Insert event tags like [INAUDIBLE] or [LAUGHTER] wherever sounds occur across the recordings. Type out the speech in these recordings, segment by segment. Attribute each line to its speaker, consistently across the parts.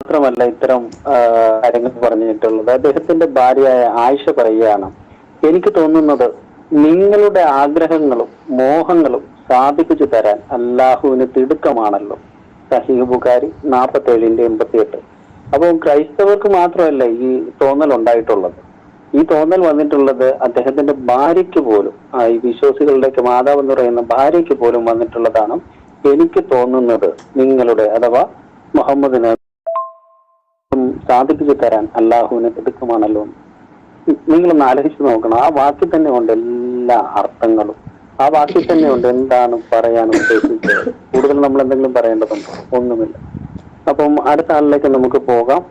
Speaker 1: മാത്രമല്ല ഇത്തരം കാര്യങ്ങൾ പറഞ്ഞിട്ടുള്ളത്. അദ്ദേഹത്തിന്റെ ഭാര്യയായ ആയിഷ പറയുകയാണ് എനിക്ക് തോന്നുന്നത് നിങ്ങളുടെ ആഗ്രഹങ്ങളും മോഹങ്ങളും സാധിപ്പിച്ചു തരാൻ അല്ലാഹുവിന് തിടുക്കമാണല്ലോ. സഹീഹ് ബുഖാരി നാൽപ്പത്തി ഏഴിന്റെ എൺപത്തിയെട്ട്. അപ്പോൾ ക്രൈസ്തവർക്ക് മാത്രമല്ല ഈ തോന്നൽ ഉണ്ടായിട്ടുള്ളത്. ഈ തോന്നൽ വന്നിട്ടുള്ളത് അദ്ദേഹത്തിന്റെ ഭാര്യയ്ക്ക് പോലും ഈ വിശ്വാസികളുടെയൊക്കെ മാതാവ് എന്ന് പറയുന്ന ഭാര്യയ്ക്ക് പോലും വന്നിട്ടുള്ളതാണ് എനിക്ക് തോന്നുന്നത് നിങ്ങളുടെ അഥവാ മുഹമ്മദിന് സാധിപ്പിച്ചു തരാൻ അള്ളാഹുവിന് തിടുക്കമാണല്ലോ നിങ്ങളൊന്ന് ആലോചിച്ച് നോക്കണം. ആ വാക്കിൽ തന്നെ ഉണ്ട് എല്ലാ അർത്ഥങ്ങളും. ആ വാക്കിൽ തന്നെ ഉണ്ട് എന്താണ് പറയാൻ ഉദ്ദേശിച്ചത്. കൂടുതൽ നമ്മൾ എന്തെങ്കിലും പറയേണ്ടതുണ്ടോ? ഒന്നുമില്ല. അപ്പം അടുത്ത ആളിലേക്ക് നമുക്ക് പോകാം.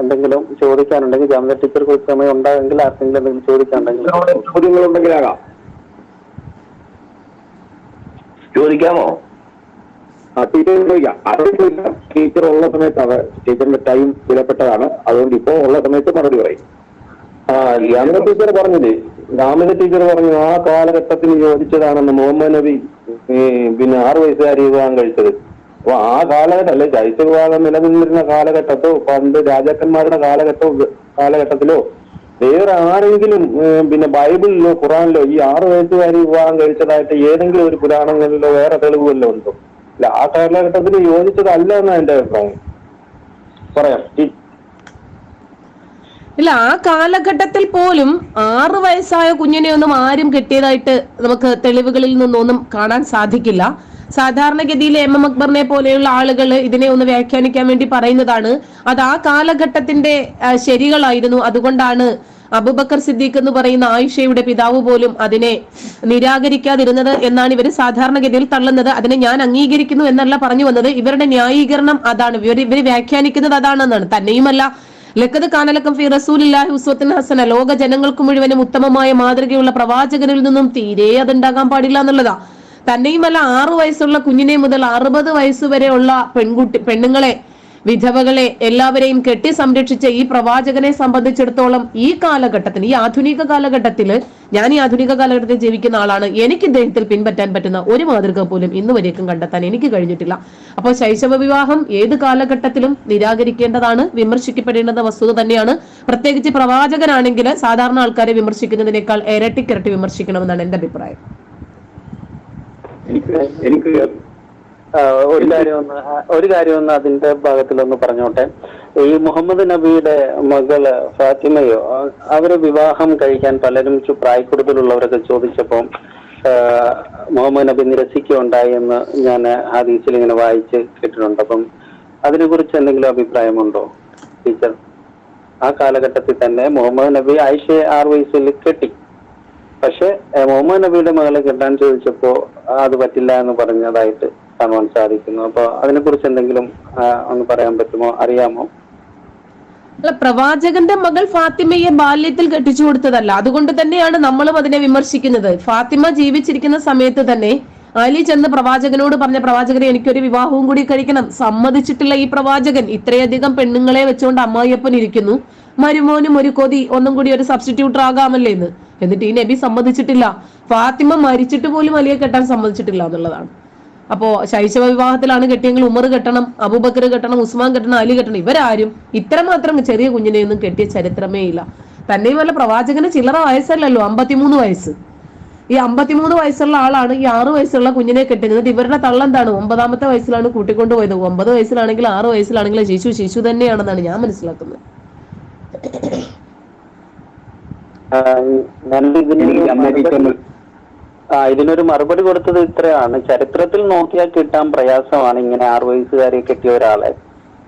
Speaker 1: എന്തെങ്കിലും ചോദിക്കാനുണ്ടെങ്കിൽ ജാമ്യ ടീച്ചർ കുറച്ച് സമയം ഉണ്ടാകുമെങ്കിൽ ആർക്കെങ്കിലും എന്തെങ്കിലും ചോദിക്കാനുണ്ടെങ്കിൽ
Speaker 2: ചോദ്യങ്ങളുണ്ടെങ്കിലാകാം ചോദിക്കാമോ? ആ അറിയില്ല ടീച്ചർ ഉള്ള സമയത്ത് അവർ ടീച്ചറിന്റെ ടൈം വിലപ്പെട്ടതാണ്. അതുകൊണ്ട് ഇപ്പോ ഉള്ള സമയത്ത് മറുപടി പറയും. ആ യാമിന ടീച്ചർ പറഞ്ഞത് ഗ്രാമീണ ടീച്ചർ പറഞ്ഞു ആ കാലഘട്ടത്തിന് യോജിച്ചതാണെന്ന് മുഹമ്മദ് നബി പിന്നെ ആറ് വയസ്സുകാരി വിവാഹം കഴിച്ചത്. അപ്പൊ ആ കാലഘട്ടം അല്ലെ ചൈത്യ വിവാഹം നിലനിന്നിരുന്ന കാലഘട്ടത്തോ പണ്ട് രാജാക്കന്മാരുടെ കാലഘട്ടോ കാലഘട്ടത്തിലോ വേറെ ആരെങ്കിലും പിന്നെ ബൈബിളിലോ ഖുറാനിലോ ഈ ആറ് വയസ്സുകാരി വിവാഹം കഴിച്ചതായിട്ട് ഏതെങ്കിലും ഒരു പുരാണങ്ങളിലോ വേറെ തെളിവുകളിലോ ഉണ്ടോ? ഇല്ല ആ കാലഘട്ടത്തിന് യോജിച്ചതല്ല എന്നാണ് എന്റെ അഭിപ്രായം. പറയാം.
Speaker 3: ഇല്ല ആ കാലഘട്ടത്തിൽ പോലും ആറു വയസ്സായ കുഞ്ഞിനെ ഒന്നും ആരും കെട്ടിയതായിട്ട് നമുക്ക് തെളിവുകളിൽ നിന്നൊന്നും കാണാൻ സാധിക്കില്ല. സാധാരണഗതിയിൽ എം എം അക്ബറിനെ പോലെയുള്ള ആളുകൾ ഇതിനെ ഒന്ന് വ്യാഖ്യാനിക്കാൻ വേണ്ടി പറയുന്നതാണ്. അത് ആ കാലഘട്ടത്തിന്റെ ശരികളായിരുന്നു. അതുകൊണ്ടാണ് അബുബക്കർ സിദ്ദീഖ് എന്ന് പറയുന്ന ആയിഷയുടെ പിതാവ് പോലും അതിനെ നിരാകരിക്കാതിരുന്നത് എന്നാണ് ഇവർ സാധാരണഗതിയിൽ തള്ളുന്നത്. അതിനെ ഞാൻ അംഗീകരിക്കുന്നു എന്നല്ല പറഞ്ഞു വന്നത്. ഇവരുടെ ന്യായീകരണം അതാണ്. ഇവർ ഇവർ വ്യാഖ്യാനിക്കുന്നത് അതാണെന്നാണ്. തന്നെയുമല്ല ലക്കത് കാനലക്കം ഫി റസൂലില്ലാഹി ഉസ്വത്തിൻ ഹസന ലോക ജനങ്ങൾക്ക് മുഴുവനും ഉത്തമമായ മാതൃകയുള്ള പ്രവാചകനിൽ നിന്നും തീരെ അതുണ്ടാകാൻ പാടില്ല എന്നുള്ളതാ. തന്നെയുമല്ല ആറു വയസ്സുള്ള കുഞ്ഞിനെ മുതൽ അറുപത് വയസ്സുവരെയുള്ള പെൺകുട്ടി പെണ്ണുങ്ങളെ വിധവകളെ എല്ലാവരെയും കെട്ടി സംരക്ഷിച്ച ഈ പ്രവാചകനെ സംബന്ധിച്ചിടത്തോളം ഈ കാലഘട്ടത്തിൽ ഈ ആധുനിക കാലഘട്ടത്തിൽ ഞാൻ ഈ ആധുനിക കാലഘട്ടത്തിൽ ജീവിക്കുന്ന ആളാണ്. എനിക്ക് ഇദ്ദേഹത്തിൽ പിൻപറ്റാൻ പറ്റുന്ന ഒരു മാതൃക പോലും ഇന്ന് വരേക്കും കണ്ടെത്താൻ എനിക്ക് കഴിഞ്ഞിട്ടില്ല. അപ്പോൾ ശൈശവ വിവാഹം ഏത് കാലഘട്ടത്തിലും നിരാകരിക്കേണ്ടതാണ് വിമർശിക്കപ്പെടേണ്ടുന്ന വസ്തുത തന്നെയാണ്. പ്രത്യേകിച്ച് പ്രവാചകനാണെങ്കിൽ സാധാരണ ആൾക്കാരെ വിമർശിക്കുന്നതിനേക്കാൾ ഇരട്ടിക്കിരട്ടി വിമർശിക്കണമെന്നാണ് എന്റെ അഭിപ്രായം.
Speaker 2: എനിക്ക് എനിക്ക്
Speaker 1: ഒരു കാര്യം ഒന്ന് ഒരു കാര്യം ഒന്ന് അതിന്റെ ഭാഗത്തിലൊന്ന് പറഞ്ഞോട്ടെ. ഈ മുഹമ്മദ് നബിയുടെ മകൾ ഫാത്തിമയോ അവർ വിവാഹം കഴിക്കാൻ പലരും പ്രായക്കൂടുതലുള്ളവരൊക്കെ ചോദിച്ചപ്പോൾ മുഹമ്മദ് നബി നിരസിക്കുകയുണ്ടായി എന്ന് ഞാൻ ഹദീസിൽ ഇങ്ങനെ വായിച്ച് കേട്ടിട്ടുണ്ട്. അപ്പം അതിനെക്കുറിച്ച് എന്തെങ്കിലും അഭിപ്രായമുണ്ടോ ടീച്ചർ? ആ കാലഘട്ടത്തിൽ തന്നെ മുഹമ്മദ് നബി ആയിഷയെ ആറ് വയസ്സിൽ കെട്ടി. പക്ഷെ മുഹമ്മദ് നബിയുടെ മകളെ കെട്ടാൻ ചോദിച്ചപ്പോ അത് പറ്റില്ല എന്ന് പറഞ്ഞതായിട്ട് കാണുവാൻ സാധിക്കുന്നു. അപ്പൊ അതിനെ കുറിച്ച് എന്തെങ്കിലും ഒന്ന് പറയാൻ പറ്റുമോ? അറിയാമോ?
Speaker 3: അല്ല പ്രവാചകന്റെ മകൾ ഫാത്തിമയെ ബാല്യത്തിൽ കെട്ടിച്ചു കൊടുത്തതല്ല. അതുകൊണ്ട് തന്നെയാണ് നമ്മളും അതിനെ വിമർശിക്കുന്നത്. ഫാത്തിമ ജീവിച്ചിരിക്കുന്ന സമയത്ത് തന്നെ അലി ചെന്ന് പ്രവാചകനോട് പറഞ്ഞ പ്രവാചകനെ എനിക്കൊരു വിവാഹവും കൂടി കഴിക്കണം. സമ്മതിച്ചിട്ടില്ല ഈ പ്രവാചകൻ. ഇത്രയധികം പെണ്ണുങ്ങളെ വെച്ചുകൊണ്ട് അമ്മായിയപ്പൻ ഇരിക്കുന്നു. മരുമോനും ഒരു കൊതി ഒന്നും കൂടി ഒരു സബ്സ്റ്റിറ്റ്യൂട്ടർ ആകാമല്ലേ എന്ന്. എന്നിട്ട് ഈ നബി സമ്മതിച്ചിട്ടില്ല. ഫാത്തിമ മരിച്ചിട്ട് പോലും അലിയെ കെട്ടാൻ സമ്മതിച്ചിട്ടില്ല എന്നുള്ളതാണ്. അപ്പോ ശൈശവ വിവാഹത്തിലാണ് കെട്ടിയെങ്കിൽ ഉമർ കെട്ടണം അബൂബക്കർ കെട്ടണം ഉസ്മാൻ കെട്ടണം അലി കെട്ടണം ഇവരാരും ഇത്രമാത്രം ചെറിയ കുഞ്ഞിനെയൊന്നും കെട്ടിയ ചരിത്രമേ ഇല്ല. തന്നെയുമല്ല പ്രവാചകന് ചില്ലറ വയസ്സല്ലല്ലോ അമ്പത്തിമൂന്ന് വയസ്സ്. ഈ അമ്പത്തിമൂന്ന് വയസ്സുള്ള ആളാണ് ഈ ആറു വയസ്സുള്ള കുഞ്ഞിനെ കെട്ടുന്നത് ഇവരുടെ തള്ളെന്താണ് ഒമ്പതാമത്തെ വയസ്സിലാണ് കൂട്ടിക്കൊണ്ടുപോയത്. ഒമ്പത് വയസ്സിലാണെങ്കിൽ ആറ് വയസ്സിലാണെങ്കിൽ ശിശു ശിശു തന്നെയാണെന്നാണ് ഞാൻ മനസ്സിലാക്കുന്നത്.
Speaker 1: ആ, ഇതിനൊരു മറുപടി കൊടുത്തത് ഇത്രയാണ്. ചരിത്രത്തിൽ നോക്കിയാൽ കിട്ടാൻ പ്രയാസമാണ് ഇങ്ങനെ ആറു വയസ്സുകാരെ കിട്ടിയ ഒരാളെ.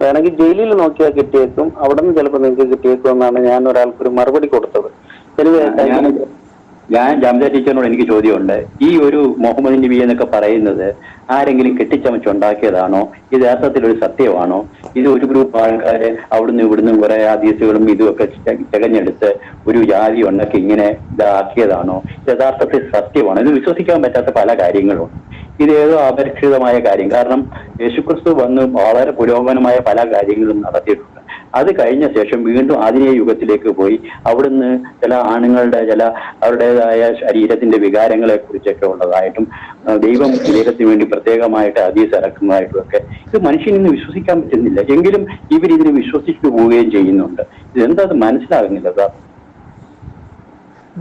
Speaker 1: വേണമെങ്കിൽ ജയിലിൽ നോക്കിയാൽ കിട്ടിയേക്കും. അവിടെ നിന്ന് ചിലപ്പോൾ നിങ്ങൾക്ക് കിട്ടിയേക്കും എന്നാണ് ഞാൻ ഒരാൾക്ക് ഒരു മറുപടി കൊടുത്തത്.
Speaker 4: ഞാൻ ജാമിദ ടീച്ചറിനോട് എനിക്ക് ചോദ്യമുണ്ട്. ഈ ഒരു മുഹമ്മദ് നബി എന്നൊക്കെ പറയുന്നത് ആരെങ്കിലും കെട്ടിച്ചമച്ചുണ്ടാക്കിയതാണോ? ഇത് യഥാർത്ഥത്തിൽ ഒരു സത്യമാണോ? ഇത് ഒരു ഗ്രൂപ്പ് ആൾക്കാര് അവിടുന്ന് ഇവിടുന്ന് കുറെ ആദീസുകളും ഇതുമൊക്കെ തികഞ്ഞെടുത്ത് ഒരു ജാതി ഉണ്ടാക്കി ഇങ്ങനെ ഇതാക്കിയതാണോ? ഇത് യഥാർത്ഥത്തിൽ സത്യമാണോ? ഇത് വിശ്വസിക്കാൻ പറ്റാത്ത പല കാര്യങ്ങളും ഇത് ഏതോ അപരിക്ഷിതമായ കാര്യം. കാരണം യേശുക്രിസ്തു വന്ന് വളരെ പുരോഗമനമായ പല കാര്യങ്ങളും നടത്തിയിട്ടുണ്ട്. അത് കഴിഞ്ഞ ശേഷം വീണ്ടും ആധുനിക യുഗത്തിലേക്ക് പോയി അവിടുന്ന് ചില ആണുങ്ങളുടെ ചില അവരുടേതായ ശരീരത്തിന്റെ വികാരങ്ങളെ കുറിച്ചൊക്കെ ഉള്ളതായിട്ടും ദൈവം ശരീരത്തിന് വേണ്ടി പ്രത്യേകമായിട്ട് അതീസ് ഇറക്കുന്നതായിട്ടും ഒക്കെ. ഇത് മനുഷ്യനിന്ന് വിശ്വസിക്കാൻ പറ്റുന്നില്ല. എങ്കിലും ഇവരിതിന് വിശ്വസിച്ചു പോവുകയും ചെയ്യുന്നുണ്ട്. ഇതെന്താ അത് മനസ്സിലാകുന്നില്ല സാർ?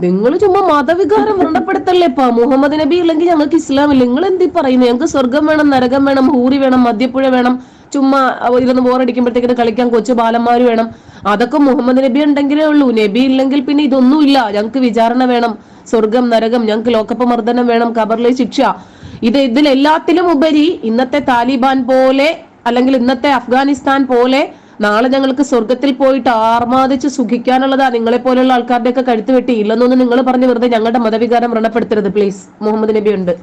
Speaker 3: നിങ്ങൾ ചുമ്മാ മതവികാരം വ്രണപ്പെടുത്തല്ലേപ്പാ മുഹമ്മദ് നബി ഇല്ലെങ്കിൽ ഞങ്ങൾക്ക് ഇസ്ലാം ഇല്ല നിങ്ങൾ എന്തി പറയുന്നു? ഞങ്ങൾക്ക് സ്വർഗം വേണം നരകം വേണം ഹൂറി വേണം മദ്യപ്പുഴ വേണം ചുമ്മാ ഇരുന്ന് ബോറടിക്കുമ്പോഴത്തേക്കിന് കളിക്കാൻ കൊച്ചു ബാലന്മാര് വേണം. അതൊക്കെ മുഹമ്മദ് നബി ഉണ്ടെങ്കിലേ ഉള്ളൂ. നബി ഇല്ലെങ്കിൽ പിന്നെ ഇതൊന്നും ഇല്ല. ഞങ്ങൾക്ക് വിചാരണ വേണം. സ്വർഗം നരകം ഞങ്ങൾക്ക് ലോകപ്പ് മർദ്ദനം വേണം കബറിലെ ശിക്ഷ. ഇത് ഇതിലെല്ലാത്തിലും ഉപരി ഇന്നത്തെ താലിബാൻ പോലെ അല്ലെങ്കിൽ ഇന്നത്തെ അഫ്ഗാനിസ്ഥാൻ പോലെ നാളെ ഞങ്ങൾക്ക് സ്വർഗത്തിൽ പോയിട്ട് ആർമാദിച്ച് സുഖിക്കാനുള്ളതാ നിങ്ങളെ പോലെയുള്ള ആൾക്കാരുടെ ഒക്കെ കഴുത്ത് വെട്ടി ഇല്ലെന്നൊന്ന് നിങ്ങൾ പറഞ്ഞു വെറുതെ ഞങ്ങളുടെ മതവികാരം വ്രണപ്പെടുത്തരുത് പ്ലീസ് മുഹമ്മദ് നബി ഉണ്ട്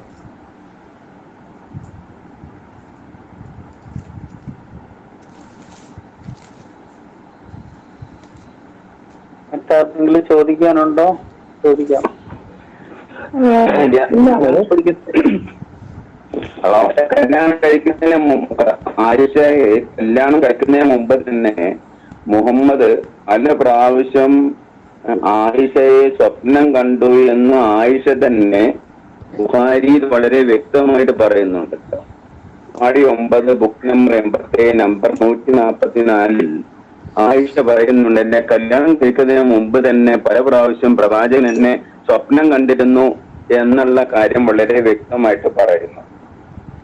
Speaker 1: മറ്റാർക്കെങ്കിലും ചോദിക്കാനുണ്ടോ? ചോദിക്കാം.
Speaker 2: ഹലോ കല്യാണം കഴിക്കുന്നതിന് മുമ്പ് കല്യാണം കഴിക്കുന്നതിന് മുമ്പ് തന്നെ മുഹമ്മദ് പല പ്രാവശ്യം ആയിഷയെ സ്വപ്നം കണ്ടു എന്ന് ആയിഷ തന്നെ ബുഹാരി വളരെ വ്യക്തമായിട്ട് പറയുന്നുണ്ട്. ആടി ഒമ്പത് ബുക്ക് നമ്പർ എൺപത്തി നമ്പർ നൂറ്റി നാൽപ്പത്തി നാലിൽ ആയിഷ പറയുന്നുണ്ട് എന്നെ കല്യാണം കഴിക്കുന്നതിന് മുമ്പ് തന്നെ പല പ്രാവശ്യം പ്രവാചകൻ എന്നെ സ്വപ്നം കണ്ടിരുന്നു എന്നുള്ള കാര്യം വളരെ വ്യക്തമായിട്ട് പറയുന്നു.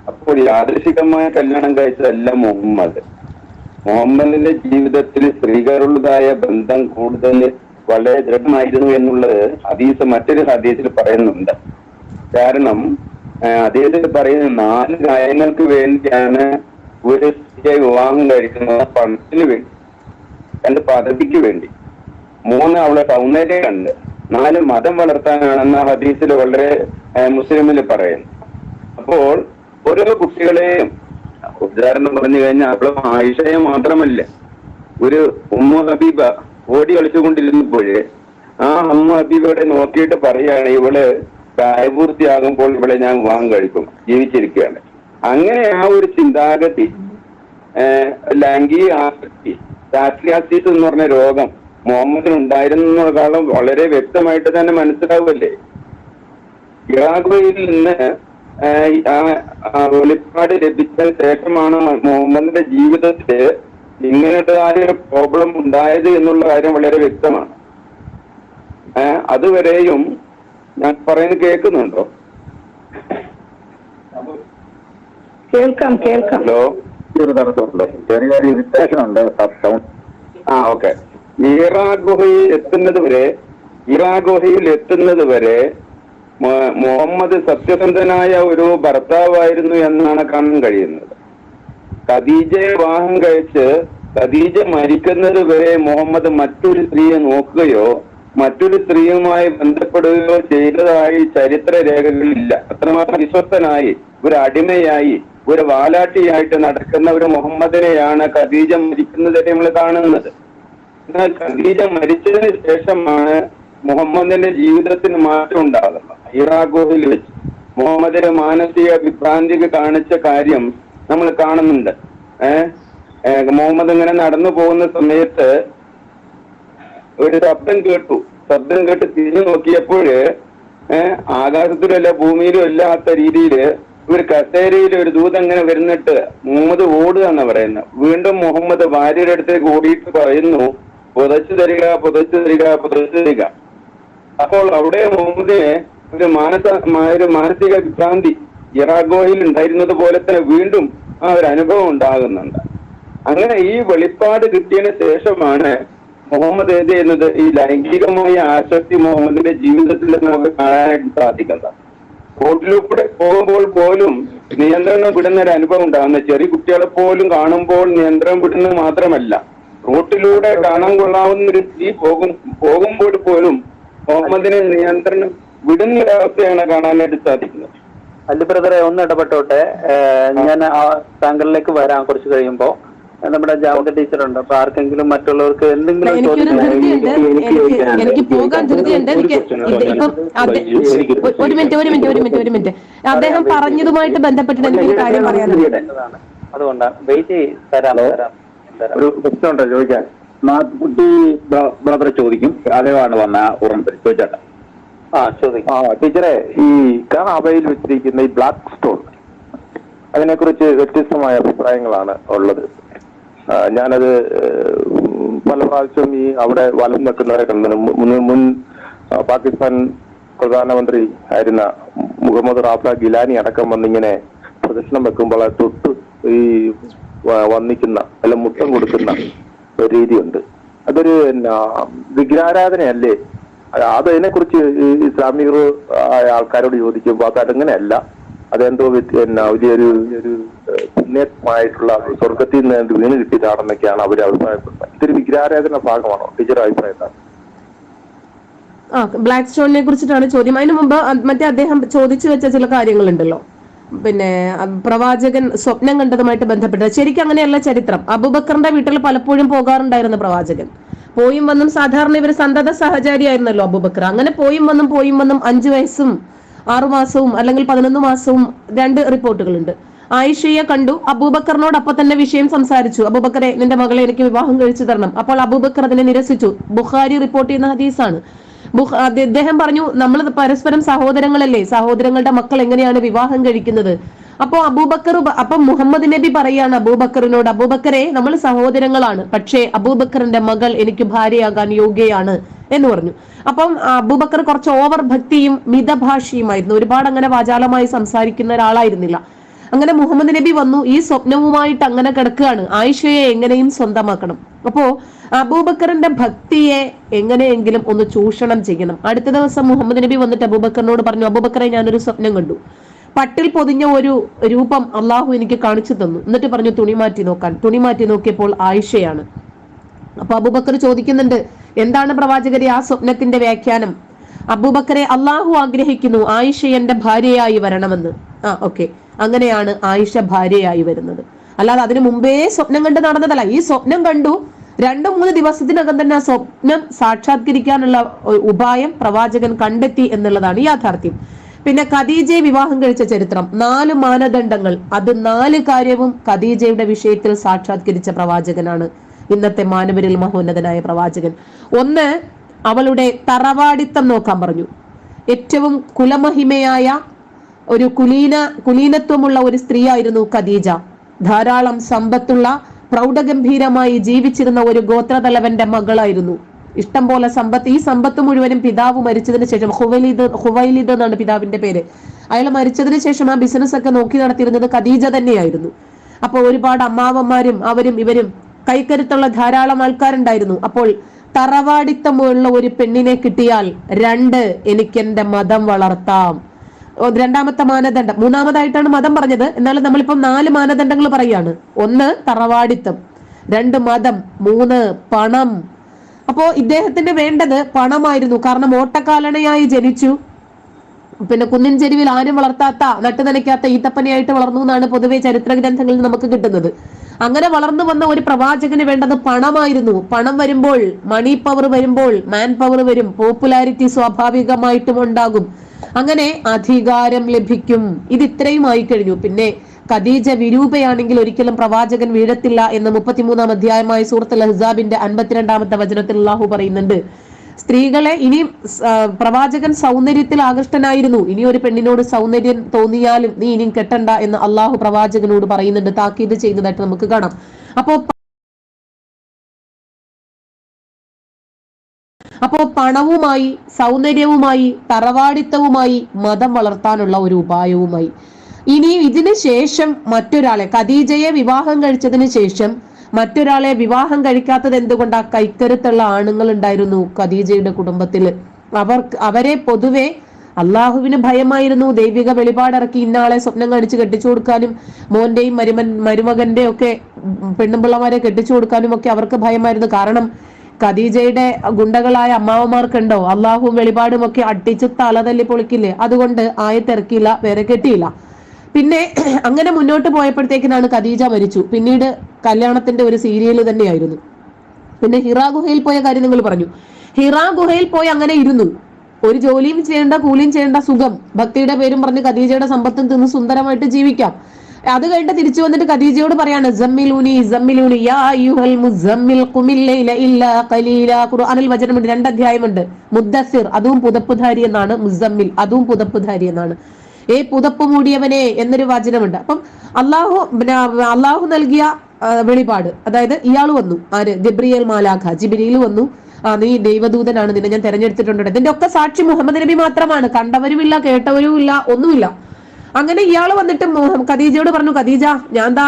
Speaker 2: അപ്പോൾ യാദൃശികമായ കല്യാണം കഴിച്ചതല്ല മുഹമ്മദ്. മുഹമ്മദിന്റെ ജീവിതത്തിൽ സ്ത്രീകളുടേതായ ബന്ധം കൂടുതൽ വളരെ ദൃഢമായിരുന്നു എന്നുള്ളത് ഹദീസ് മറ്റൊരു ഹദീസിൽ പറയുന്നുണ്ട്. കാരണം അദ്ദേഹത്തിൽ പറയുന്ന നാല് കാര്യങ്ങൾക്ക് വേണ്ടിയാണ് ഒരു സ്ത്രീയെ വിവാഹം കഴിക്കുന്നത് പണത്തിന് വേണ്ടി രണ്ട് പദവിക്ക് വേണ്ടി. മൂന്ന് അവളെ സൗന്ദര്യം കണ്ട് നാല് മതം വളർത്താനാണെന്ന ഹദീസിൽ വളരെ മുസ്ലിമിൽ പറയുന്നു. അപ്പോൾ ഓരോ കുട്ടികളെയും ഉദാഹരണം പറഞ്ഞു കഴിഞ്ഞാൽ അവളും ആയിഷയെ മാത്രമല്ല ഒരു ഉമ്മ ഹബീബ ഓടി കളിച്ചുകൊണ്ടിരുന്നപ്പോഴ് ആ അമ്മ ഹബീബയുടെ നോക്കിയിട്ട് പറയാണ് ഇവൾ പ്രായപൂർത്തിയാകുമ്പോൾ ഇവളെ ഞാൻ വിവാഹം കഴിക്കും ജീവിച്ചിരിക്കുകയാണ്. അങ്ങനെ ആ ഒരു ചിന്താഗതി ലൈംഗിക ആസക്തി സാക്രിയാസിസ് എന്ന് പറഞ്ഞ രോഗം മുഹമ്മദിന് ഉണ്ടായിരുന്നതിനേക്കാളും വളരെ വ്യക്തമായിട്ട് തന്നെ മനസ്സിലാവുമല്ലേ ഇറാഖയിൽ നിന്ന് വെളിപ്പാട് ലഭിച്ച ശേഷമാണ് മുഹമ്മദിന്റെ ജീവിതത്തിൽ ഇങ്ങനത്തെ ഒരു പ്രോബ്ലം ഉണ്ടായത് എന്നുള്ള കാര്യം വളരെ വ്യക്തമാണ്. അതുവരെയും ഞാൻ പറയുന്നത് കേൾക്കുന്നുണ്ടോ?
Speaker 5: കേൾക്കാം കേൾക്കാം.
Speaker 2: ഹലോ? ഇറിറ്റേഷൻ ഉണ്ട് ആ ഓക്കെ. ഈറാ ഗുഹയിൽ എത്തുന്നത് വരെ ഈറാ ഗുഹയിൽ എത്തുന്നത് വരെ മുഹമ്മദ് സത്യസന്ധനായ ഒരു ഭർത്താവായിരുന്നു എന്നാണ് കാണാൻ കഴിയുന്നത്. ഖദീജയെ വാഹം കഴിച്ച് ഖദീജ മരിക്കുന്നത് വരെ മുഹമ്മദ് മറ്റൊരു സ്ത്രീയെ നോക്കുകയോ മറ്റൊരു സ്ത്രീയുമായി ബന്ധപ്പെടുകയോ ചെയ്തതായി ചരിത്ര രേഖകളില്ല അത്രമാത്രം വിശ്വസ്തനായി ഒരു അടിമയായി ഒരു വാലാട്ടിയായിട്ട് നടക്കുന്ന ഒരു മുഹമ്മദിനെയാണ് ഖദീജ മരിക്കുന്നത് വരെ നമ്മൾ കാണുന്നത്. എന്നാൽ ഖദീജ മരിച്ചതിന് ശേഷമാണ് മുഹമ്മദിന്റെ ജീവിതത്തിന് മാറ്റം ഉണ്ടാകുന്നത്. ഇറാഖോയിൽ വെച്ച് മുഹമ്മദിന്റെ മാനസിക വിഭ്രാന്തിക്ക് കാണിച്ച കാര്യം നമ്മൾ കാണുന്നുണ്ട്. ഏഹ് മുഹമ്മദ് ഇങ്ങനെ നടന്നു പോകുന്ന സമയത്ത് ഒരു ശബ്ദം കേട്ടു. ശബ്ദം കേട്ട് തിരിഞ്ഞു നോക്കിയപ്പോഴ് ഏഹ് ആകാശത്തിലും അല്ല ഭൂമിയിലും അല്ലാത്ത രീതിയിൽ ഒരു കസേരയിൽ ഒരു ദൂത് അങ്ങനെ വരുന്നിട്ട് മുഹമ്മദ് ഓടുക എന്ന് പറയുന്നത്. വീണ്ടും മുഹമ്മദ് ഭാര്യയുടെ അടുത്തേക്ക് ഓടിയിട്ട് പറയുന്നു പുതച്ചു തരിക പുതച്ചു തരിക പുതച്ചു തരിക. അപ്പോൾ അവിടെ മുഹമ്മദിന് ഒരു മാനസ ഒരു മാനസിക വിഭ്രാന്തി ഇറാഗോയിൽ ഉണ്ടായിരുന്നത് പോലെ തന്നെ വീണ്ടും ആ ഒരു അനുഭവം ഉണ്ടാകുന്നുണ്ട്. അങ്ങനെ ഈ വെളിപ്പാട് കിട്ടിയതിന് ശേഷമാണ് മുഹമ്മദ് എന്ത് ചെയ്യുന്നത്? ഈ ലൈംഗികമായ ആസക്തി മുഹമ്മദിന്റെ ജീവിതത്തിൽ നമുക്ക് കാണാനായിട്ട് സാധിക്കുന്നത്. റോഡിലൂടെ പോകുമ്പോൾ പോലും നിയന്ത്രണം വിടുന്ന ഒരു അനുഭവം ഉണ്ടാകുന്ന. ചെറിയ കുട്ടികളെ പോലും കാണുമ്പോൾ നിയന്ത്രണം വിടുന്നത് മാത്രമല്ല. റോട്ടിലൂടെ കാണാൻ കൊള്ളാവുന്ന ഒരു സ്ത്രീ പോകും പോകുമ്പോൾ പോലും മുഹമ്മദിനെ നിയന്ത്രണം വിടുന്ന ഒരവസ്ഥയാണ് കാണാനായിട്ട് സാധിക്കുന്നത്.
Speaker 1: അല്ലി ബ്രദറെ ഒന്ന് ഇടപെട്ടോട്ടെ. ഞാൻ ആ താങ്കളിലേക്ക് വരാം കുറച്ച് കഴിയുമ്പോ. നമ്മുടെ ജാവത ടീച്ചറുണ്ട്. അപ്പൊ ആർക്കെങ്കിലും മറ്റുള്ളവർക്ക് എന്തെങ്കിലും
Speaker 3: എനിക്ക് പോകാൻ ധൃതിയുണ്ട് എനിക്ക് ഒരു മിനിറ്റ് ഒരു മിനിറ്റ് ഒരു മിനിറ്റ് ഒരു മിനിറ്റ് അദ്ദേഹം പറഞ്ഞതുമായിട്ട് ബന്ധപ്പെട്ടിട്ട് എനിക്കൊരു കാര്യം പറയാനുണ്ട്.
Speaker 1: അതുകൊണ്ടാണ് വെയിറ്റ് തരാം
Speaker 2: ഒരു പ്രശ്നമുണ്ടോ ചോദിക്കാൻ ബ്രദർ ചോദിക്കും. അതേവാണ് വന്ന ഓർമ്മ ചോദിച്ചേട്ടാ.
Speaker 1: ആ
Speaker 2: ടീച്ചറെ ഈ കനാബയിൽ വെച്ചിരിക്കുന്ന ഈ ബ്ലാക്ക് സ്റ്റോൺ അതിനെക്കുറിച്ച് വ്യത്യസ്തമായ അഭിപ്രായങ്ങളാണ് ഉള്ളത്. ഞാനത് പല പ്രാവശ്യം ഈ അവിടെ വലം വെക്കുന്നവരെ കണ്ടു മുൻ പാകിസ്ഥാൻ പ്രധാനമന്ത്രി ആയിരുന്ന മുഹമ്മദ് റാഫ ഗിലാനി അടക്കം വന്നിങ്ങനെ പ്രദർശനം വെക്കുമ്പോൾ തൊട്ട് ഈ വന്നിക്കുന്ന അല്ല മുട്ടം കൊടുക്കുന്ന ഒരു രീതിയുണ്ട്. അതൊരു വിഗ്രഹാരാധനയല്ലേ? അത് അതിനെ കുറിച്ച് ഇസ്ലാമിക ആയ ആൾക്കാരോട് ചോദിക്കുമ്പോൾ അത് അതങ്ങനെയല്ല. അതെന്തോ പിന്നെ വലിയൊരു ഒരു പുണ്യമായിട്ടുള്ള സ്വർഗത്തിൽ നിന്ന് വീണ് കിട്ടിയതാണെന്നൊക്കെയാണ് അവർ അഭിപ്രായപ്പെടുന്നത്. ഇതൊരു വിഗ്രഹാരാധന ഭാഗമാണോ? ടീച്ചർ അഭിപ്രായം
Speaker 3: ആ ബ്ലാക്ക് സ്റ്റോണിനെ കുറിച്ചിട്ടാണ് ചോദ്യം. അതിനു മുമ്പ് മറ്റേ അദ്ദേഹം ചോദിച്ചു വെച്ച ചില കാര്യങ്ങളുണ്ടല്ലോ. പിന്നെ പ്രവാചകൻ സ്വപ്നം കണ്ടതുമായിട്ട് ബന്ധപ്പെട്ട ശരിക്കും അങ്ങനെയല്ല ചരിത്രം. അബൂബക്കറിന്റെ വീട്ടിൽ പലപ്പോഴും പോകാറുണ്ടായിരുന്നു പ്രവാചകൻ. പോയും വന്നും സാധാരണ ഇവർ സന്തത സഹചാരിയായിരുന്നല്ലോ അബുബക്കർ. അങ്ങനെ പോയും വന്നും പോയും വന്നും അഞ്ചു വയസ്സും ആറു മാസവും അല്ലെങ്കിൽ പതിനൊന്ന് മാസവും രണ്ട് റിപ്പോർട്ടുകളുണ്ട്. ആയിഷയെ കണ്ടു. അബൂബക്കറിനോട് അപ്പൊ തന്നെ വിഷയം സംസാരിച്ചു. അബൂബക്കറെ നിന്റെ മകളെ എനിക്ക് വിവാഹം കഴിച്ചു തരണം. അപ്പോൾ അബൂബക്കർ അതിനെ നിരസിച്ചു. ബുഖാരി റിപ്പോർട്ട് ചെയ്യുന്ന ഹദീസാണ്. അദ്ദേഹം പറഞ്ഞു നമ്മൾ പരസ്പരം സഹോദരങ്ങളല്ലേ? സഹോദരങ്ങളുടെ മക്കൾ എങ്ങനെയാണ് വിവാഹം കഴിക്കുന്നത്? അപ്പോ അബൂബക്കർ അപ്പൊ മുഹമ്മദ് നബി പറയാണ് അബൂബക്കറിനോട് അബൂബക്കറെ നമ്മൾ സഹോദരങ്ങളാണ്. പക്ഷേ അബൂബക്കറിന്റെ മകൾ എനിക്ക് ഭാര്യയാകാൻ യോഗ്യയാണ് എന്ന് പറഞ്ഞു. അപ്പം അബൂബക്കർ കുറച്ച് ഓവർ ഭക്തിയും മിതഭാഷിയുമായിരുന്നു. ഒരുപാട് അങ്ങനെ വാചാലമായി സംസാരിക്കുന്ന ഒരാളായിരുന്നില്ല. അങ്ങനെ മുഹമ്മദ് നബി വന്നു. ഈ സ്വപ്നവുമായിട്ട് അങ്ങനെ കിടക്കുകയാണ്. ആയിഷയെ എങ്ങനെയും സ്വന്തമാക്കണം. അപ്പോ അബൂബക്കറിന്റെ ഭക്തിയെ എങ്ങനെയെങ്കിലും ഒന്ന് ചൂഷണം ചെയ്യണം. അടുത്ത ദിവസം മുഹമ്മദ് നബി വന്നിട്ട് അബൂബക്കറിനോട് പറഞ്ഞു അബൂബക്കറെ ഞാനൊരു സ്വപ്നം കണ്ടു. പട്ടിൽ പൊതിഞ്ഞ ഒരു രൂപം അള്ളാഹു എനിക്ക് കാണിച്ചു തന്നു. എന്നിട്ട് പറഞ്ഞു തുണി മാറ്റി നോക്കാൻ. തുണി മാറ്റി നോക്കിയപ്പോൾ ആയിഷയാണ്. അപ്പൊ അബൂബക്കർ ചോദിക്കുന്നുണ്ട് എന്താണ് പ്രവാചകരെ ആ സ്വപ്നത്തിന്റെ വ്യാഖ്യാനം? അബൂബക്കറെ അള്ളാഹു ആഗ്രഹിക്കുന്നു ആയിഷ എന്റെ ഭാര്യയായി വരണമെന്ന്. ആ ഓക്കെ. അങ്ങനെയാണ് ആയിഷ ഭാര്യയായി വരുന്നത്. അല്ലാതെ അതിനു മുമ്പേ സ്വപ്നം കണ്ട് നടന്നതല്ല. ഈ സ്വപ്നം കണ്ടു. രണ്ടു മൂന്ന് ദിവസത്തിനകം തന്നെ സ്വപ്നം സാക്ഷാത്കരിക്കാനുള്ള ഉപായം പ്രവാചകൻ കണ്ടെത്തി എന്നുള്ളതാണ് യാഥാർത്ഥ്യം. പിന്നെ ഖദീജയെ വിവാഹം കഴിച്ച ചരിത്രം. നാല് മാനദണ്ഡങ്ങൾ. അത് നാല് കാര്യവും ഖദീജയുടെ വിഷയത്തിൽ സാക്ഷാത്കരിച്ച പ്രവാചകനാണ്. ഇന്നത്തെ മാനവരിൽ മഹോന്നതനായ പ്രവാചകൻ. ഒന്ന് അവളുടെ തറവാടിത്തം നോക്കാൻ പറഞ്ഞു. ഏറ്റവും കുലമഹിമയായ ഒരു കുലീന കുലീനത്വമുള്ള ഒരു സ്ത്രീയായിരുന്നു ഖദീജ. ധാരാളം സമ്പത്തുള്ള പ്രൗഢഗംഭീരമായി ജീവിച്ചിരുന്ന ഒരു ഗോത്രതലവന്റെ മകളായിരുന്നു. ഇഷ്ടം പോലെ സമ്പത്ത് ഈ സമ്പത്ത് മുഴുവനും പിതാവ് മരിച്ചതിന് ശേഷം ഹുവൈലിദ് ഹുവൈലിദ് എന്നാണ് പിതാവിന്റെ പേര്. അയാൾ മരിച്ചതിന് ശേഷം ആ ബിസിനസ് ഒക്കെ നോക്കി നടത്തിയിരുന്നത് ഖദീജ തന്നെയായിരുന്നു. അപ്പോൾ ഒരുപാട് അമ്മാവന്മാരും അവരും ഇവരും കൈക്കരുത്തുള്ള ധാരാളം ആൾക്കാരുണ്ടായിരുന്നു. അപ്പോൾ തറവാടിത്തമുള്ള ഒരു പെണ്ണിനെ കിട്ടിയാൽ രണ്ട് എനിക്ക് എന്റെ മതം വളർത്താം. രണ്ടാമത്തെ മാനദണ്ഡം. മൂന്നാമതായിട്ടാണ് മതം പറഞ്ഞത്. എന്നാലും നമ്മളിപ്പം നാല് മാനദണ്ഡങ്ങൾ പറയാണ്. ഒന്ന് തറവാടിത്തം രണ്ട് മതം മൂന്ന് പണം അപ്പോ ഇദ്ദേഹത്തിന് വേണ്ടത് പണമായിരുന്നു. കാരണം ഓട്ടക്കാലണയായി ജനിച്ചു. പിന്നെ കുന്നിൻ ചെരുവിൽ ആരും വളർത്താത്ത നട്ടു നനയ്ക്കാത്ത ഈത്തപ്പനയായിട്ട് വളർന്നു എന്നാണ് പൊതുവെ ചരിത്ര ഗ്രന്ഥങ്ങളിൽ നമുക്ക് കിട്ടുന്നത്. അങ്ങനെ വളർന്നു വന്ന ഒരു പ്രവാചകന് വേണ്ടത് പണമായിരുന്നു. പണം വരുമ്പോൾ മണി പവർ വരുമ്പോൾ മാൻ പവർ വരും. പോപ്പുലാരിറ്റി സ്വാഭാവികമായിട്ടും ഉണ്ടാകും. അങ്ങനെ അധികാരം ലഭിക്കും. ഇത് ഇത്രയും ആയി കഴിഞ്ഞു. പിന്നെ ഖദീജ വിരൂപയാണെങ്കിൽ ഒരിക്കലും പ്രവാചകൻ വീഴത്തില്ല എന്ന് മുപ്പത്തിമൂന്നാം അധ്യായമായ സൂറത്തുൽ അഹ്സാബിന്റെ അൻപത്തിരണ്ടാമത്തെ വചനത്തിൽ അള്ളാഹു പറയുന്നുണ്ട്. സ്ത്രീകളെ ഇനി പ്രവാചകൻ സൗന്ദര്യത്തിൽ ആകൃഷ്ടനായിരുന്നു. ഇനി ഒരു പെണ്ണിനോട് സൗന്ദര്യം തോന്നിയാലും നീ ഇനിയും കെട്ടണ്ട എന്ന് അള്ളാഹു പ്രവാചകനോട് പറയുന്നുണ്ട്. താക്കീത് ചെയ്യുന്നതായിട്ട് നമുക്ക് കാണാം. അപ്പോ അപ്പോ പണവുമായി സൗന്ദര്യവുമായി തറവാടിത്തവുമായി മതം വളർത്താനുള്ള ഒരു ഉപായവുമായി. ഇനി ഇതിന് ശേഷം മറ്റൊരാളെ ഖദീജയെ വിവാഹം കഴിച്ചതിന് ശേഷം മറ്റൊരാളെ വിവാഹം കഴിക്കാത്തത് എന്തുകൊണ്ടാ കൈക്കരുത്തുള്ള ആണുങ്ങൾ ഉണ്ടായിരുന്നു ഖദീജയുടെ കുടുംബത്തിൽ? അവർ അവരെ പൊതുവെ അള്ളാഹുവിന് ഭയമായിരുന്നു ദൈവിക വെളിപാടിറക്കി ഇന്നാളെ സ്വപ്നം കാണിച്ച് കെട്ടിച്ചു കൊടുക്കാനും മോന്റെയും മരുമൻ മരുമകന്റെ ഒക്കെ പെണ്ണുമ്പിള്ളമാരെ കെട്ടിച്ചു കൊടുക്കാനും ഒക്കെ അവർക്ക് ഭയമായിരുന്നു. കാരണം ഖദീജയുടെ ഗുണ്ടകളായ അമ്മാവന്മാർക്കുണ്ടോ? അള്ളാഹുവും വെളിപാടും ഒക്കെ അട്ടിച്ച് തലതല്ലി പൊളിക്കില്ലേ? അതുകൊണ്ട് ആയത്തിറക്കിയില്ല വേറെ കെട്ടിയില്ല പിന്നെ [CLEARS THROAT] അങ്ങനെ മുന്നോട്ട് പോയപ്പോഴത്തേക്കിനാണ് ഖദീജ മരിച്ചു. പിന്നീട് കല്യാണത്തിന്റെ ഒരു സീരിയൽ തന്നെയായിരുന്നു. പിന്നെ ഹിറാ ഗുഹയിൽ പോയ കാര്യം നിങ്ങൾ പറഞ്ഞു. ഹിറാ ഗുഹയിൽ പോയി അങ്ങനെ ഇരുന്നു. ഒരു ജോലിയും ചെയ്യേണ്ട കൂലിയും ചെയ്യേണ്ട സുഖം. ഭക്തിയുടെ പേരും പറഞ്ഞ് ഖദീജയുടെ സമ്പത്തും തിന്ന് സുന്ദരമായിട്ട് ജീവിക്കാം. അത് കഴിഞ്ഞിട്ട് തിരിച്ചു വന്നിട്ട് ഖദീജയോട് പറയാണ് ജമ്മിലൂനി യാ ഇല്ലാ ഖുർആനിൽ അധ്യായമുണ്ട്. മുദ്ദസിർ അതും പുതപ്പുധാരി എന്നാണ്. മുസമ്മിൽ അതും പുതപ്പുധാരി എന്നാണ്. ഏ പുതപ്പ് മൂടിയവനെ എന്നൊരു വചനമുണ്ട്. അപ്പം അള്ളാഹു അള്ളാഹു നൽകിയ വെളിപാട് അതായത് ഇയാൾ വന്നു. ആര്? ഗബ്രിയേൽ മാലാഖ. ജിബിരിയിൽ വന്നു. ആ നീ ദൈവദൂതനാണ് നിന്നെ ഞാൻ തെരഞ്ഞെടുത്തിട്ടുണ്ട്. ഇതിന്റെ ഒക്കെ സാക്ഷി മുഹമ്മദ് നബി മാത്രമാണ്. കണ്ടവരുമില്ല കേട്ടവരുമില്ല ഒന്നുമില്ല. അങ്ങനെ ഇയാൾ വന്നിട്ട് ഖദീജയോട് പറഞ്ഞു ഖദീജ ഞാൻ എന്താ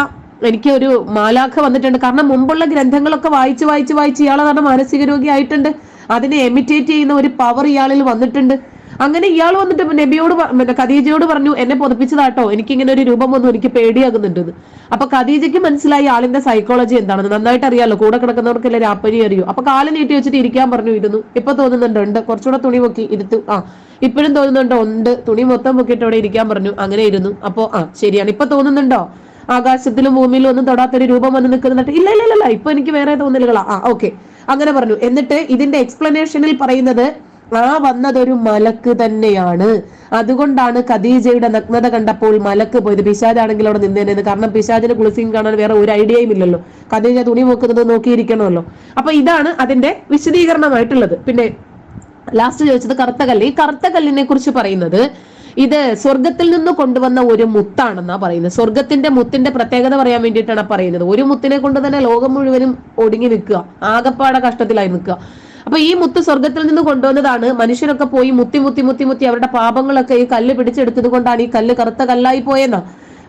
Speaker 3: എനിക്ക് ഒരു മാലാഖ വന്നിട്ടുണ്ട്. കാരണം മുമ്പുള്ള ഗ്രന്ഥങ്ങളൊക്കെ വായിച്ച് വായിച്ച് വായിച്ച് ഇയാൾ പറഞ്ഞ മാനസിക രോഗി ആയിട്ടുണ്ട്. അതിനെ എമിറ്റേറ്റ് ചെയ്യുന്ന ഒരു പവർ ഇയാളിൽ വന്നിട്ടുണ്ട്. അങ്ങനെ ഇയാൾ വന്നിട്ട് നബിയോട് കദീജയോട് ഖദീജയോട് പറഞ്ഞു എന്നെ പൊതുപ്പിച്ചതാട്ടോ. എനിക്ക് ഇങ്ങനെ ഒരു രൂപം വന്നു എനിക്ക് പേടിയാകുന്നുണ്ടെന്ന്. അപ്പൊ ഖദീജയ്ക്ക് മനസ്സിലായി ആളിന്റെ സൈക്കോളജി എന്താണെന്ന്. നന്നായിട്ട് അറിയാലോ കൂടെ കിടക്കുന്നവർക്കല്ലേ രാപ്പനി അറിയൂ. അപ്പൊ കാൽ നീട്ടി വെച്ചിട്ട് ഇരിക്കാൻ പറഞ്ഞു ഇരുന്നു. ഇപ്പൊ തോന്നുന്നുണ്ട് ഉണ്ട്. കുറച്ചുകൂടെ തുണി പൊക്കി ഇരുത്തു. ആ ഇപ്പോഴും തോന്നുന്നുണ്ടോ ഉണ്ട്. തുണി മൊത്തം പൊക്കിയിട്ട് അവിടെ ഇരിക്കാൻ പറഞ്ഞു അങ്ങനെ ഇരുന്നു. അപ്പോ ആ ശരിയാണ്. ഇപ്പൊ തോന്നുന്നുണ്ടോ? ആകാശത്തിലും ഭൂമിയിലും ഒന്നും തൊടാത്തൊരു രൂപം വന്ന് നിൽക്കുന്നുണ്ട്. ഇല്ല ഇല്ല, ഇല്ല ഇപ്പൊ എനിക്ക് വേറെ തോന്നലുകളാ. ആ ഓക്കെ. അങ്ങനെ പറഞ്ഞു. എന്നിട്ട് ഇതിന്റെ എക്സ്പ്ലനേഷനിൽ പറയുന്നത് ആ വന്നതൊരു മലക്ക് തന്നെയാണ്. അതുകൊണ്ടാണ് ഖദീജയുടെ നഗ്നത കണ്ടപ്പോൾ മലക്ക് പോയത്. പിശാജാണെങ്കിൽ അവിടെ നിന്നേനെ കാരണം പിശാജിന് കുളിസീൻ കാണാൻ വേറെ ഒരു ഐഡിയയും ഇല്ലല്ലോ. ഖദീജ തുണി നോക്കുന്നത് നോക്കിയിരിക്കണമല്ലോ. അപ്പൊ ഇതാണ് അതിന്റെ വിശദീകരണമായിട്ടുള്ളത്. പിന്നെ ലാസ്റ്റ് ചോദിച്ചത് കറുത്ത കല്ല് ഈ കറുത്ത കല്ലിനെ കുറിച്ച് പറയുന്നത് ഇത് സ്വർഗത്തിൽ നിന്ന് കൊണ്ടുവന്ന ഒരു മുത്താണെന്നാ പറയുന്നത്. സ്വർഗത്തിന്റെ മുത്തിന്റെ പ്രത്യേകത പറയാൻ വേണ്ടിയിട്ടാണ് പറയുന്നത്. ഒരു മുത്തിനെ കൊണ്ട് തന്നെ ലോകം മുഴുവനും ഒടുങ്ങി നിൽക്കുക. ആകപ്പാടെ കഷ്ടത്തിലായി നിൽക്കുക. അപ്പൊ ഈ മുത്ത് സ്വർഗത്തിൽ നിന്ന് കൊണ്ടുവന്നതാണ്. മനുഷ്യരൊക്കെ പോയി മുത്തി മുത്തി മുത്തി മുത്തി അവരുടെ പാപങ്ങളൊക്കെ ഈ കല്ല് പിടിച്ചെടുത്തത് കൊണ്ടാണ് ഈ കല്ല് കറുത്ത കല്ലായി പോയെന്ന്.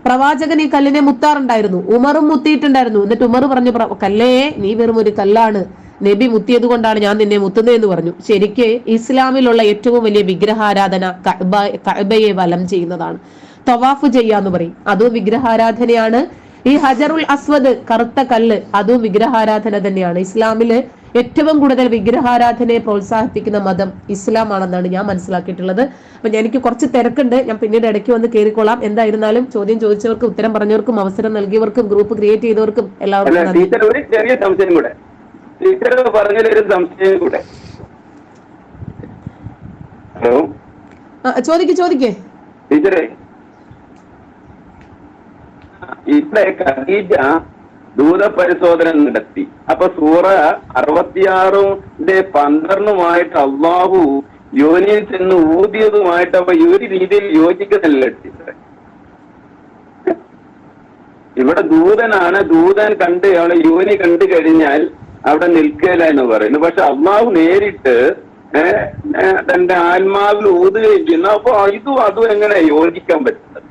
Speaker 3: പ്രവാചകൻ ഈ കല്ലിനെ മുത്താറുണ്ടായിരുന്നു. ഉമറും മുത്തിയിട്ടുണ്ടായിരുന്നു. എന്നിട്ട് ഉമർ പറഞ്ഞു കല്ലേ നീ വെറും ഒരു കല്ലാണ്. നബി മുത്തിയത് കൊണ്ടാണ് ഞാൻ നിന്നെ മുത്തുന്നതെന്ന് പറഞ്ഞു. ശരിക്ക് ഇസ്ലാമിലുള്ള ഏറ്റവും വലിയ വിഗ്രഹാരാധന കഅബ കഅബയെ വലം ചെയ്യുന്നതാണ്. തവാഫ് ചെയ്യാന്ന് പറയും. അതും വിഗ്രഹാരാധനയാണ്. ഈ ഹജറുൽ അസ്വദ് കറുത്ത കല്ല് അതും വിഗ്രഹാരാധന തന്നെയാണ്. ഇസ്ലാമിൽ ഏറ്റവും കൂടുതൽ വിഗ്രഹാരാധനയെ പ്രോത്സാഹിപ്പിക്കുന്ന മതം ഇസ്ലാം ആണെന്നാണ് ഞാൻ മനസ്സിലാക്കിയിട്ടുള്ളത്. അപ്പൊ എനിക്ക് കുറച്ച് തിരക്കുണ്ട്. ഞാൻ പിന്നീട് ഇടയ്ക്ക് വന്ന് കയറിക്കൊള്ളാം എന്തായിരുന്നാലും ചോദ്യം ചോദിച്ചവർക്കും ഉത്തരം പറഞ്ഞവർക്കും അവസരം നൽകിയവർക്കും ഗ്രൂപ്പ് ക്രിയേറ്റ് ചെയ്തവർക്കും എല്ലാവർക്കും
Speaker 2: ടീച്ചർ ഒരു ചെറിയ സംശയം കൂടെ. ടീച്ചർ പറഞ്ഞൊരു സംശയം കൂടെ. ഹലോ
Speaker 3: ചോദിക്കേ ചോദിക്കേ.
Speaker 2: ടീച്ചറെ ഇവിടെ ഖദീജ ദൂതപരിശോധന നടത്തി. അപ്പൊ സൂറ അറുപത്തിയാറിന്റെ പന്ത്രണ്ടുമായിട്ട് അള്ളാഹു യോനിയിൽ ചെന്ന് ഊതിയതുമായിട്ട് അപ്പൊ ഈ ഒരു രീതിയിൽ യോജിക്കുന്നില്ല. ഇവിടെ ദൂതനാണ് ദൂതൻ കണ്ട് അവളെ യോനി കണ്ടു കഴിഞ്ഞാൽ അവിടെ നിൽക്കില്ല എന്ന് പറയുന്നു. പക്ഷെ അള്ളാഹു നേരിട്ട് തന്റെ ആത്മാവിൽ ഊതുകയും ചെയ്യുന്നു. അപ്പൊ ഇതും അതും എങ്ങനെ യോജിക്കാൻ പറ്റുന്നത്?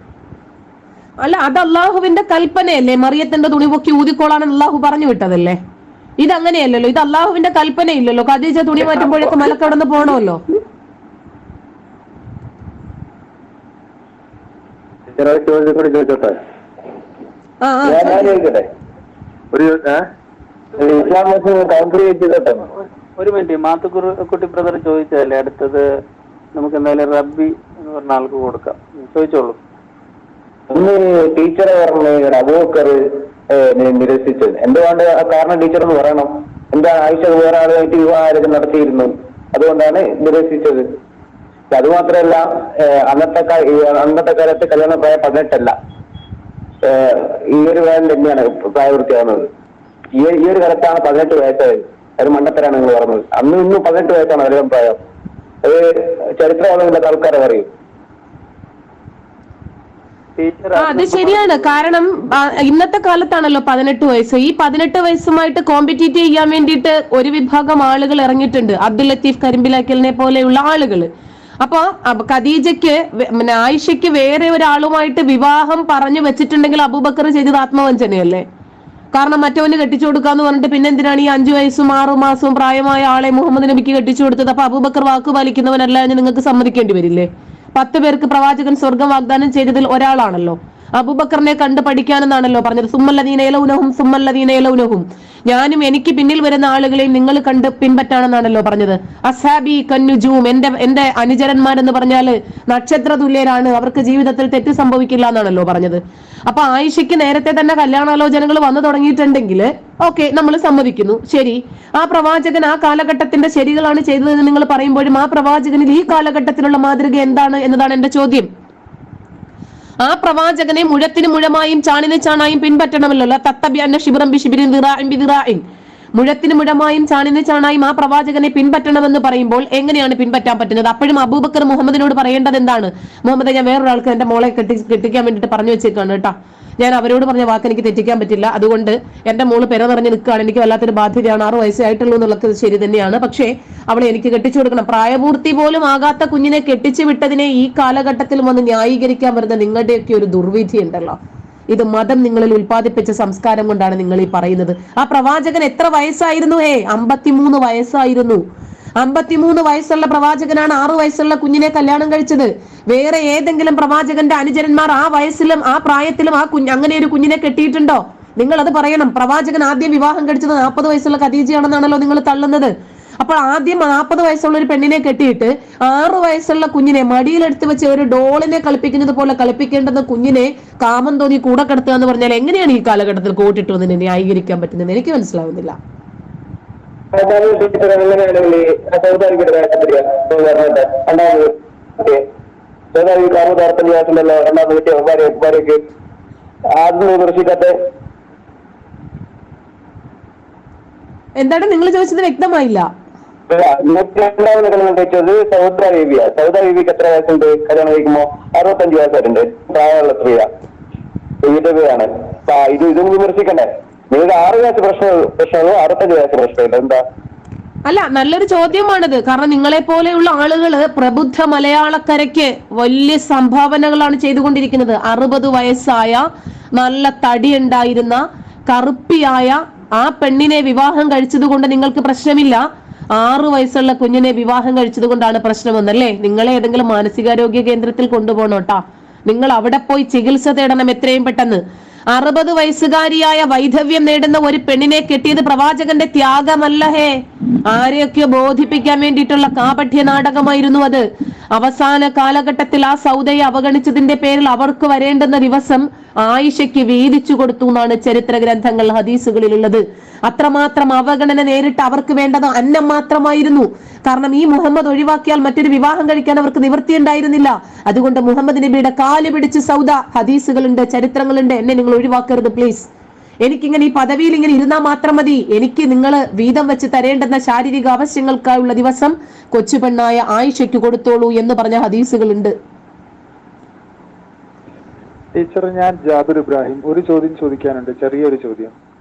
Speaker 3: അല്ല അത് അള്ളാഹുവിന്റെ കൽപ്പനയല്ലേ? മറിയത്തിന്റെ തുണി പൊക്കി ഊതിക്കോളാണ് അള്ളാഹു പറഞ്ഞു വിട്ടതല്ലേ? ഇത് അങ്ങനെയല്ലല്ലോ ഇത് അള്ളാഹുവിന്റെ കൽപ്പനയില്ലല്ലോ. ഖദീജ തുണി മാറ്റുമ്പോഴേക്ക് മലക്കടന്ന് പോണമല്ലോ.
Speaker 6: ഒരു
Speaker 1: മിനിറ്റ് മാത്തുക്കുറി കുട്ടി ബ്രദർ ചോദിച്ചതല്ലേ? അടുത്തത് നമുക്ക് എന്തായാലും റബ്ബി എന്ന് പറഞ്ഞ ആൾക്ക് കൊടുക്കാം. ചോദിച്ചോളൂ.
Speaker 6: ഒന്ന് ടീച്ചർ പറഞ്ഞ അബൂക്കർ നിരസിച്ചത്. എന്തുകൊണ്ട് ആ കാരണം ടീച്ചർ എന്ന് പറയണം? എന്താ ആഴ്ച വേറെ ആളുമായിട്ട് വിവാഹം നടത്തിയിരുന്നു? അതുകൊണ്ടാണ് നിരസിച്ചത്. അത് മാത്രമല്ല ഏഹ് അന്നത്തെ അന്നത്തെ കാലത്ത് കല്യാണ പ്രായം പതിനെട്ടല്ല. ഈ ഒരു വേളം തന്നെയാണ് പ്രായപൂർത്തിയാകുന്നത് ഈ ഈ ഒരു കാലത്താണ് പതിനെട്ട് വയസ്സായത്. അത് മണ്ടത്തരാണ് നിങ്ങൾ പറഞ്ഞത്. അന്ന് ഇന്നും പതിനെട്ട് വയസ്സാണ് കല്യാണം പ്രായം. അത് ചരിത്രവാദമില്ലാത്ത ആൾക്കാരെ
Speaker 3: ആ അത് ശരിയാണ്. കാരണം ഇന്നത്തെ കാലത്താണല്ലോ പതിനെട്ട് വയസ്സ്. ഈ പതിനെട്ട് വയസ്സുമായിട്ട് കോമ്പറ്റീറ്റ് ചെയ്യാൻ വേണ്ടിയിട്ട് ഒരു വിഭാഗം ആളുകൾ ഇറങ്ങിയിട്ടുണ്ട്. അബ്ദുൽ ലത്തീഫ് കരിമ്പിലാക്കലിനെ പോലെയുള്ള ആളുകൾ. അപ്പൊ ഖദീജയ്ക്ക് ആയിഷയ്ക്ക് വേറെ ഒരാളുമായിട്ട് വിവാഹം പറഞ്ഞു വെച്ചിട്ടുണ്ടെങ്കിൽ അബൂബക്കർ ചെയ്തത് ആത്മവഞ്ചനയല്ലേ? കാരണം മറ്റവന് കെട്ടിച്ചു കൊടുക്കാന്ന് പറഞ്ഞിട്ട് പിന്നെ എന്തിനാണ് ഈ അഞ്ചു വയസ്സും ആറു മാസവും പ്രായമായ ആളെ മുഹമ്മദ് നബിക്ക് കെട്ടിച്ചു കൊടുത്തത്? അപ്പൊ അബൂബക്കർ വാക്ക് പാലിക്കുന്നവനല്ല എന്ന് നിങ്ങൾക്ക് സമ്മതിക്കേണ്ടി വരില്ലേ? പത്ത് പേർക്ക് പ്രവാചകൻ സ്വർഗം വാഗ്ദാനം ചെയ്തതിൽ ഒരാളാണല്ലോ. അബൂബക്കറിനെ കണ്ട് പഠിക്കാനെന്നാണല്ലോ പറഞ്ഞത്. സുമ്മല്ലദീന യലൗനഹും സുമ്മല്ലദീന യലൗനഹും. ഞാനും എനിക്ക് പിന്നിൽ വരുന്ന ആളുകളെയും നിങ്ങൾ കണ്ട് പിൻപറ്റാണെന്നാണല്ലോ പറഞ്ഞത്. അസാബി കന്നുജൂം എന്റെ എന്റെ അനുചരന്മാരെന്ന് പറഞ്ഞാൽ നക്ഷത്ര തുല്യരാണ് അവർക്ക് ജീവിതത്തിൽ തെറ്റ് സംഭവിക്കില്ല എന്നാണല്ലോ പറഞ്ഞത്. അപ്പൊ ആയിഷയ്ക്ക് നേരത്തെ തന്നെ കല്യാണാലോചനകൾ വന്നു തുടങ്ങിയിട്ടുണ്ടെങ്കിൽ ഓക്കെ നമ്മൾ സമ്മതിക്കുന്നു. ശരി. ആ പ്രവാചകൻ ആ കാലഘട്ടത്തിന്റെ ശരികളാണ് ചെയ്തതെന്ന് നിങ്ങൾ പറയുമ്പോഴും ആ പ്രവാചകനിൽ ഈ കാലഘട്ടത്തിലുള്ള മാതൃക എന്താണ് എന്നതാണ് എന്റെ ചോദ്യം. ആ പ്രവാചകനെ മുഴത്തിന് മുഴമായും ചാണിന് ചാണായും പിൻപറ്റണമല്ലോ. തത്തബിഅന്ന ശിബിറം ബി ശിബിരിൻ ദിറാഇൻ ബി ദിറാഇൻ. മുഴത്തിന് മുഴമായും ചാണിന് ചാണായും ആ പ്രവാചകനെ പിൻപറ്റണമെന്ന് പറയുമ്പോൾ എങ്ങനെയാണ് പിൻപറ്റാൻ പറ്റുന്നത്? അപ്പോഴും അബൂബക്കർ മുഹമ്മദിനോട് പറയേണ്ടത് എന്താണ്? മുഹമ്മദ് ഞാൻ വേറൊരാൾക്ക് എന്റെ മോളെ കെട്ടി കെട്ടിക്കാൻ വേണ്ടിയിട്ട് പറഞ്ഞു വെച്ചേക്കാണ് കേട്ടോ. ഞാൻ അവരോട് പറഞ്ഞ വാക്ക് എനിക്ക് തെറ്റിക്കാൻ പറ്റില്ല. അതുകൊണ്ട് എന്റെ മോൾ പെര നിറഞ്ഞ് നിൽക്കുകയാണ്. എനിക്ക് വല്ലാത്തൊരു ബാധ്യതയാണ്. ആറു വയസ്സായിട്ടുള്ളൂ എന്നുള്ളത് ശരി തന്നെയാണ്. പക്ഷേ അവളെ എനിക്ക് കെട്ടിച്ചു കൊടുക്കണം. പ്രായപൂർത്തി പോലും ആകാത്ത കുഞ്ഞിനെ കെട്ടിച്ചു വിട്ടതിനെ ഈ കാലഘട്ടത്തിൽ വന്ന് ന്യായീകരിക്കാൻ വരുന്ന നിങ്ങളുടെയൊക്കെ ഒരു ദുർവിധി ഉണ്ടല്ലോ ഇത് മതം നിങ്ങളിൽ ഉൽപ്പാദിപ്പിച്ച സംസ്കാരം കൊണ്ടാണ് നിങ്ങൾ ഈ പറയുന്നത്. ആ പ്രവാചകൻ എത്ര വയസ്സായിരുന്നു? ഹേ അമ്പത്തിമൂന്ന് വയസ്സായിരുന്നു. അമ്പത്തിമൂന്ന് വയസ്സുള്ള പ്രവാചകനാണ് ആറു വയസ്സുള്ള കുഞ്ഞിനെ കല്യാണം കഴിച്ചത്. വേറെ ഏതെങ്കിലും പ്രവാചകന്റെ അനുചരന്മാർ ആ വയസ്സിലും ആ പ്രായത്തിലും ആ കുഞ്ഞ് അങ്ങനെ ഒരു കുഞ്ഞിനെ കെട്ടിയിട്ടുണ്ടോ? നിങ്ങൾ അത് പറയണം. പ്രവാചകൻ ആദ്യം വിവാഹം കഴിച്ചത് നാൽപ്പത് വയസ്സുള്ള ഖദീജയാണെന്നാണല്ലോ നിങ്ങൾ തള്ളുന്നത്. അപ്പോൾ ആദ്യം നാൽപ്പത് വയസ്സുള്ള ഒരു പെണ്ണിനെ കെട്ടിയിട്ട് ആറു വയസ്സുള്ള കുഞ്ഞിനെ മടിയിലെടുത്ത് വെച്ച് ഒരു ഡോളിനെ കളിപ്പിക്കുന്നത് പോലെ കളിപ്പിക്കേണ്ടെന്ന കുഞ്ഞിനെ കാമം തോന്നി കൂടെ കിടത്തുക എന്ന് പറഞ്ഞാൽ എങ്ങനെയാണ് ഈ കാലഘട്ടത്തിൽ കൂട്ടിട്ട് വന്നതിനെ ന്യായീകരിക്കാൻ പറ്റുന്നത് എനിക്ക് മനസ്സിലാവുന്നില്ല. എന്താണ് നിങ്ങൾ ചോദിച്ചത് വ്യക്തമായില്ല.
Speaker 2: നൂറ്റി രണ്ടാമത് കല്യാണം കഴിച്ചത് സൗദി അറേബ്യ. സൗദി അറേബ്യക്ക് എത്ര വയസ്സുണ്ട്? കല്യാണം കഴിക്കുമ്പോ അറുപത്തഞ്ച് വയസ്സായിട്ടുണ്ട്. പ്രായമുള്ള സ്ത്രീയാ. വിധവയാണ് ഇത് ഇതും വിമർശിക്കണ്ടേ? നിങ്ങൾക്ക് ആറ് വയസ്സ് പ്രശ്നം പ്രശ്നമുള്ളൂ അറുപത്തഞ്ച് വയസ്സ് പ്രശ്നമില്ല എന്താ?
Speaker 3: അല്ല നല്ലൊരു ചോദ്യമാണിത്. കാരണം നിങ്ങളെ പോലെയുള്ള ആളുകൾ പ്രബുദ്ധ മലയാളക്കരയ്ക്ക് വലിയ സംഭാവനകളാണ് ചെയ്തുകൊണ്ടിരിക്കുന്നത്. അറുപത് വയസ്സായ നല്ല തടിയുണ്ടായിരുന്ന കറുപ്പിയായ ആ പെണ്ണിനെ വിവാഹം കഴിച്ചത് കൊണ്ട് നിങ്ങൾക്ക് പ്രശ്നമില്ല. ആറു വയസ്സുള്ള കുഞ്ഞിനെ വിവാഹം കഴിച്ചത് കൊണ്ടാണ് പ്രശ്നമെന്നല്ലേ? നിങ്ങളെ ഏതെങ്കിലും മാനസികാരോഗ്യ കേന്ദ്രത്തിൽ കൊണ്ടുപോകണോട്ടാ. നിങ്ങൾ അവിടെ പോയി ചികിത്സ തേടണം എത്രയും പെട്ടെന്ന്. അറുപത് വയസ്സുകാരിയായ വൈധവ്യം നേടുന്ന ഒരു പെണ്ണിനെ കെട്ടിയത് പ്രവാചകന്റെ ത്യാഗമല്ല ഹേ. ആരെയൊക്കെയോ ബോധിപ്പിക്കാൻ വേണ്ടിയിട്ടുള്ള കാപഠ്യ നാടകമായിരുന്നു അത്. അവസാന കാലഘട്ടത്തിൽ ആ സൗദയെ അവഗണിച്ചതിന്റെ പേരിൽ അവർക്ക് വരേണ്ടെന്ന ദിവസം ആയിഷയ്ക്ക് വീതിച്ചു കൊടുത്തു എന്നാണ് ചരിത്ര ഗ്രന്ഥങ്ങൾ ഹദീസുകളിലുള്ളത്. അത്രമാത്രം അവഗണന നേരിട്ട് അവർക്ക് വേണ്ടത് അന്നം മാത്രമായിരുന്നു. കാരണം ഈ മുഹമ്മദ് ഒഴിവാക്കിയാൽ മറ്റൊരു വിവാഹം കഴിക്കാൻ അവർക്ക് നിവൃത്തി ഉണ്ടായിരുന്നില്ല. അതുകൊണ്ട് മുഹമ്മദ് നബിയുടെ കാൽ പിടിച്ച് സൗദ ഹദീസുകളുണ്ട് ചരിത്രങ്ങളുണ്ട്. എന്നെ നിങ്ങൾ ഒഴിവാക്കരുത് പ്ലീസ് എനിക്കിങ്ങനെ ഈ പദവിയിൽ ഇങ്ങനെ ഇരുന്നാൽ മാത്രം മതി. എനിക്ക് നിങ്ങൾ വീതം വെച്ച് തരേണ്ടെന്ന ശാരീരിക ആവശ്യങ്ങൾക്കായുള്ള ദിവസം കൊച്ചു പെണ്ണായ ആയിഷയ്ക്ക് കൊടുത്തോളൂ എന്ന് പറഞ്ഞ ഹദീസുകളുണ്ട്.
Speaker 7: ടീച്ചർ ഞാൻ ജാബിർ ഇബ്രാഹിം ഒരു ചോദ്യം ചോദിക്കാനുണ്ട്. ചെറിയൊരു ചോദ്യം.